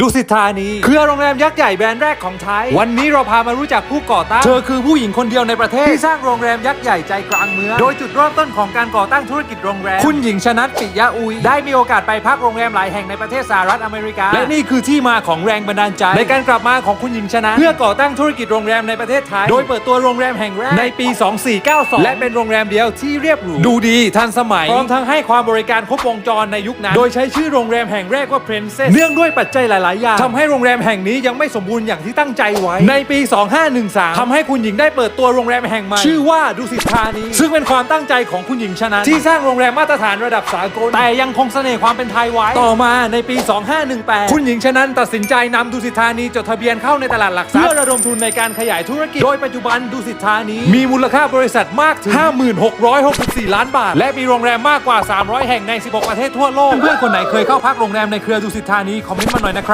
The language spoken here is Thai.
ดุสิตธานีเครือโรงแรมยักษ์ใหญ่แบรนด์แรกของไทย วันนี้เราพามารู้จักผู้ก่อตั้ง เธอคือผู้หญิงคนเดียวในประเทศ ที่สร้างโรงแรมยักษ์ใหญ่ใจกลางเมือง โดยจุดเริ่มต้นของการก่อตั้งธุรกิจโรงแรม คุณหญิงชนัดปิยะอุย ได้มีโอกาสไปพักโรงแรมหลายแห่งในประเทศสหรัฐอเมริกา และนี่คือที่มาของแรงบันดาลใจ ในการกลับมาของคุณหญิงชนะ เพื่อก่อตั้งธุรกิจโรงแรมในประเทศไทย โดยเปิดตัวโรงแรมแห่งแรกในปี 2492 และเป็นโรงแรมเดียวที่เรียบหรู ดูดีทันสมัย พร้อมทั้งให้ความบริการครบวงจรในยุคนั้น โดยใช้ชื่อโรงแรมแห่งแรกว่า Princess เนื่องด้วยปัจจัยหลายๆ อย่างทำให้โรงแรมแห่งนี้ยังไม่สมบูรณ์อย่างที่ตั้งใจไว้ ในปี 2513ทำให้คุณหญิงได้เปิดตัวโรงแรมแห่งใหม่ ชื่อว่าดุสิตธานี ซึ่งเป็นความตั้งใจของคุณหญิงชนะที่สร้างโรงแรมมาตรฐานระดับสากล แต่ยังคงเสน่ห์ความเป็นไทยไว้ ต่อมาในปี 2518 คุณหญิงชนันตัดสินใจนำดุสิตธานีจดทะเบียนเข้าในตลาดหลักทรัพย์เพื่อระดมทุนในการขยายธุรกิจ โดยปัจจุบันดุสิตธานีมีมูลค่าบริษัทมากถึง 5664 ล้านบาท และมีโรงแรมมากกว่า 300 แห่งใน 16 ประเทศทั่วโลก เพื่อนๆคนไหนเคยเข้าพักโรงแรมในเครือดุสิตธานีคอมเมนต์มาหน่อยนะครับ